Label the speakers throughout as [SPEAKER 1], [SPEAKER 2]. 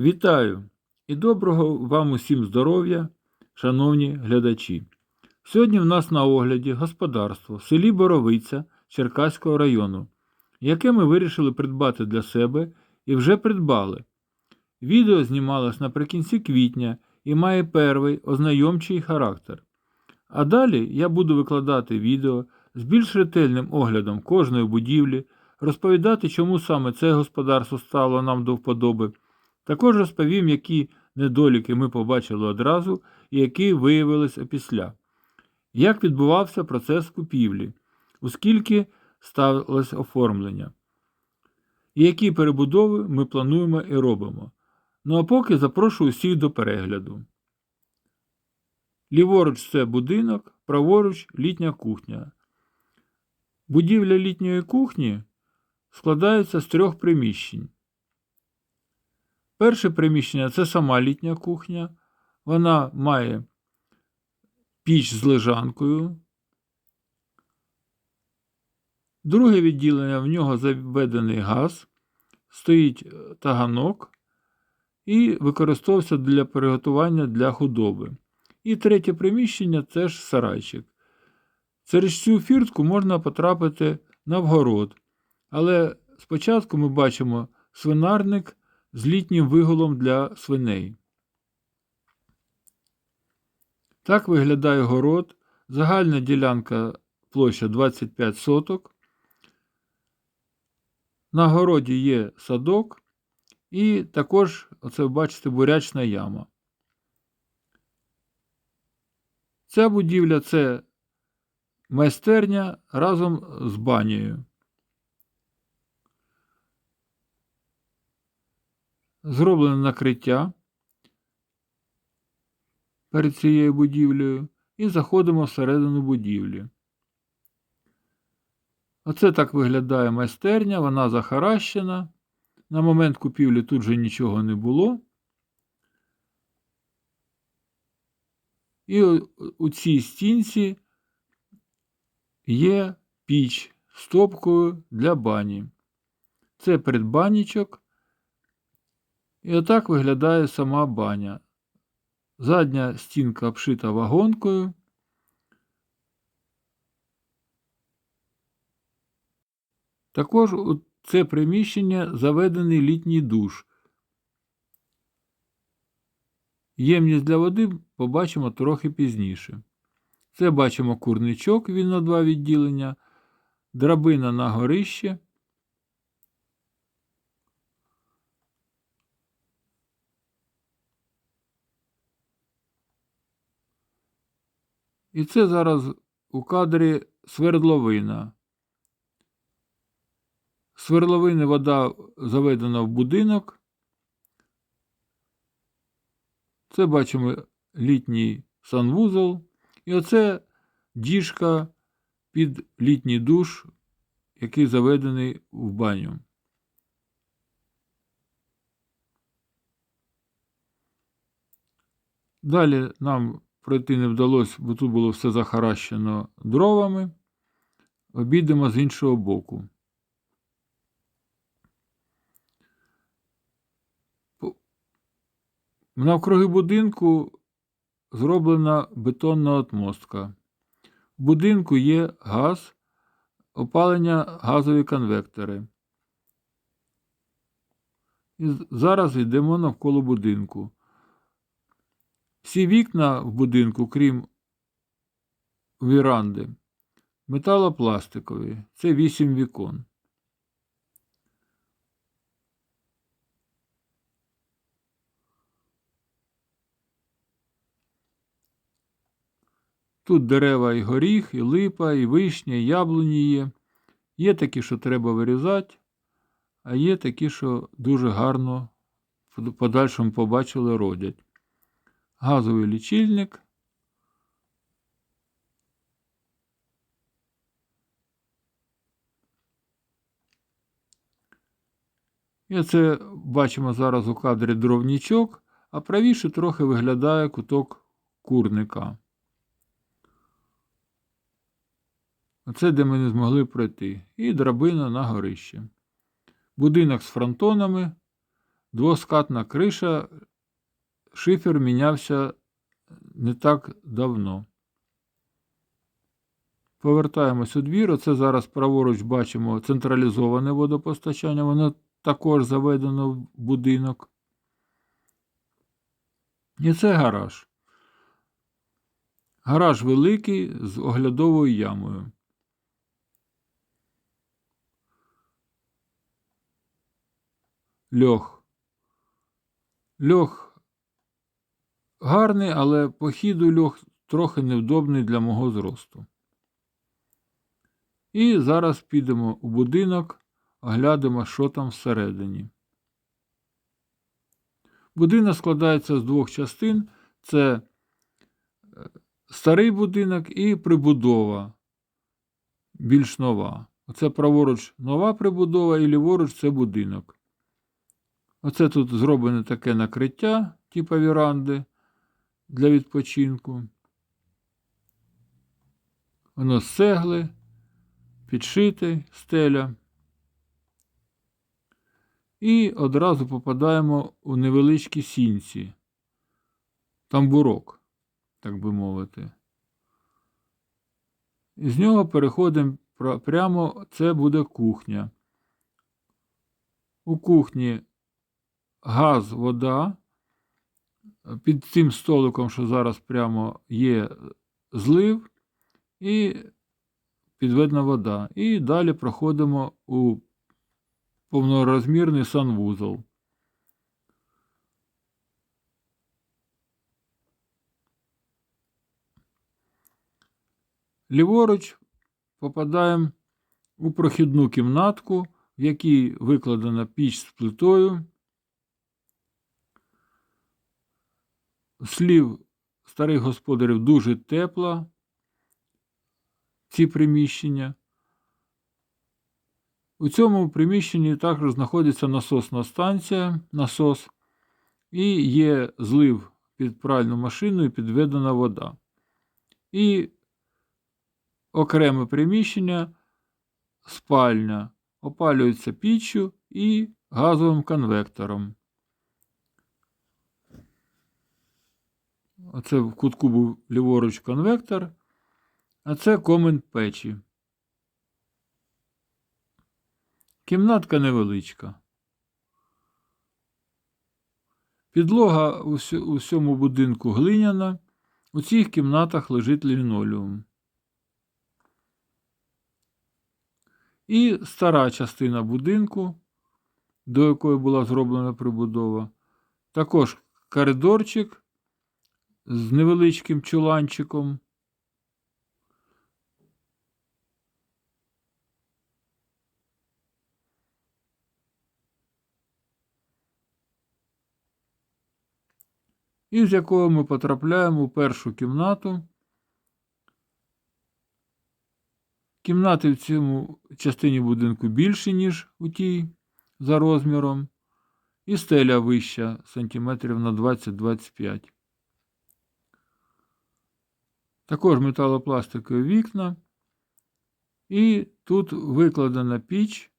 [SPEAKER 1] Вітаю і доброго вам усім здоров'я, шановні глядачі. Сьогодні в нас на огляді господарство в селі Боровиця Черкаського району, яке ми вирішили придбати для себе і вже придбали. Відео знімалось наприкінці квітня і має перший ознайомчий характер. А далі я буду викладати відео з більш ретельним оглядом кожної будівлі, розповідати, чому саме це господарство стало нам до вподоби. Також розповім, які недоліки ми побачили одразу і які виявились опісля. Як відбувався процес купівлі, оскільки ставилось оформлення, і які перебудови ми плануємо і робимо. Ну а поки запрошую всіх до перегляду. Ліворуч це будинок, праворуч літня кухня. Будівля літньої кухні складається з трьох приміщень. Перше приміщення це сама літня кухня. Вона має піч з лежанкою. Друге відділення в нього заведений газ, стоїть е, таганок і використовується для приготування для худоби. І третє приміщення це сарайчик. Через цю фіртку можна потрапити на вгород. Але спочатку ми бачимо свинарник з літнім вигулом для свиней. Так виглядає город. Загальна ділянка площа 25 соток. На городі є садок і також, оце ви бачите, бурячна яма. Ця будівля це майстерня разом з банею. Зроблене накриття перед цією будівлею і заходимо всередину будівлі. Оце так виглядає майстерня, вона захаращена. На момент купівлі тут же нічого не було. І у цій стінці є піч з топкою для бані. Це предбанічок. І отак виглядає сама баня. Задня стінка обшита вагонкою. Також у це приміщення заведений літній душ. Ємність для води побачимо трохи пізніше. Це бачимо курничок, він на два відділення, драбина на горище. І це зараз у кадрі свердловина. Свердловини вода заведена в будинок. Це бачимо літній санвузол. І оце діжка під літній душ, який заведений в баню. Далі нам пройти не вдалося, бо тут було все захаращено дровами. Обійдемо з іншого боку. Навкруги будинку зроблена бетонна отмостка. В будинку є газ, опалення газові конвектори. І зараз йдемо навколо будинку. Всі вікна в будинку, крім віранди, металопластикові. Це вісім вікон. Тут дерева і горіх, і липа, і вишня, і яблуні є. Є такі, що треба вирізати, а є такі, що дуже гарно в подальшому побачили родять. Газовий лічильник. І це бачимо зараз у кадрі дровнічок, а правіше трохи виглядає куток курника. Оце де ми не змогли пройти. І драбина на горище. Будинок з фронтонами, двоскатна криша, шифер мінявся не так давно. Повертаємось у двір. Оце зараз праворуч бачимо централізоване водопостачання. Воно також заведено в будинок. І це гараж. Гараж великий з оглядовою ямою. Льох. Льох гарний, але по хіду льох трохи невдобний для мого зросту. І зараз підемо у будинок, оглянемо, що там всередині. Будинок складається з двох частин: це е, старий будинок і прибудова більш нова. Оце праворуч нова прибудова і ліворуч це будинок. Оце тут зроблене таке накриття, типу віранди для відпочинку. Воно з цегли, підшите стеля. І одразу попадаємо у невеличкі сінці, тамбурок, так би мовити. І з нього переходимо прямо, це буде кухня. У кухні газ, вода. Під цим столиком, що зараз прямо є злив, і підведена вода. І далі проходимо у повнорозмірний санвузол. Ліворуч попадаємо у прохідну кімнатку, в якій викладена піч з плитою. Слів старих господарів дуже тепла ці приміщення. У цьому приміщенні також знаходиться насосна станція, насос, і є злив під пральну машину і підведена вода. І окреме приміщення, спальня, опалюється піччю і газовим конвектором. Оце в кутку був ліворуч конвектор, а це комен печі. Кімнатка невеличка. Підлога у всьому будинку глиняна. У цих кімнатах лежить лінолеум. І стара частина будинку, до якої була зроблена прибудова. Також коридорчик з невеличким чуланчиком. І з якого ми потрапляємо у першу кімнату. Кімнати в цьому частині будинку більші, ніж у тій за розміром, і стеля вища сантиметрів на 20-25. Також металопластикові вікна. І тут викладена піч,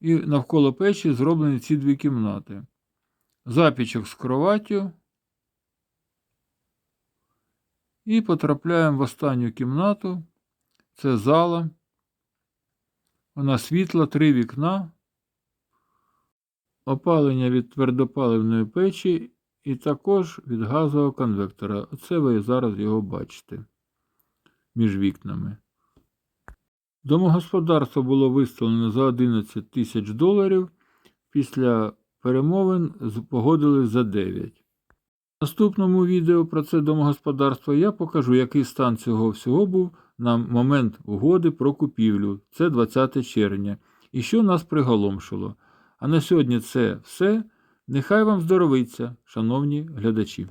[SPEAKER 1] і навколо печі зроблені ці дві кімнати. Запічок з кроваттю. І потрапляємо в останню кімнату. Це зала. Вона світла, три вікна, опалення від твердопаливної печі і також від газового конвектора. Оце ви зараз його бачите між вікнами. Домогосподарство було виставлено за 11 тисяч доларів. Після перемовин погодили за 9. В наступному відео про це домогосподарство я покажу, який стан цього всього був на момент угоди про купівлю. Це 20 червня. І що нас приголомшило. А на сьогодні це все. Нехай вам здоровиться, шановні глядачі.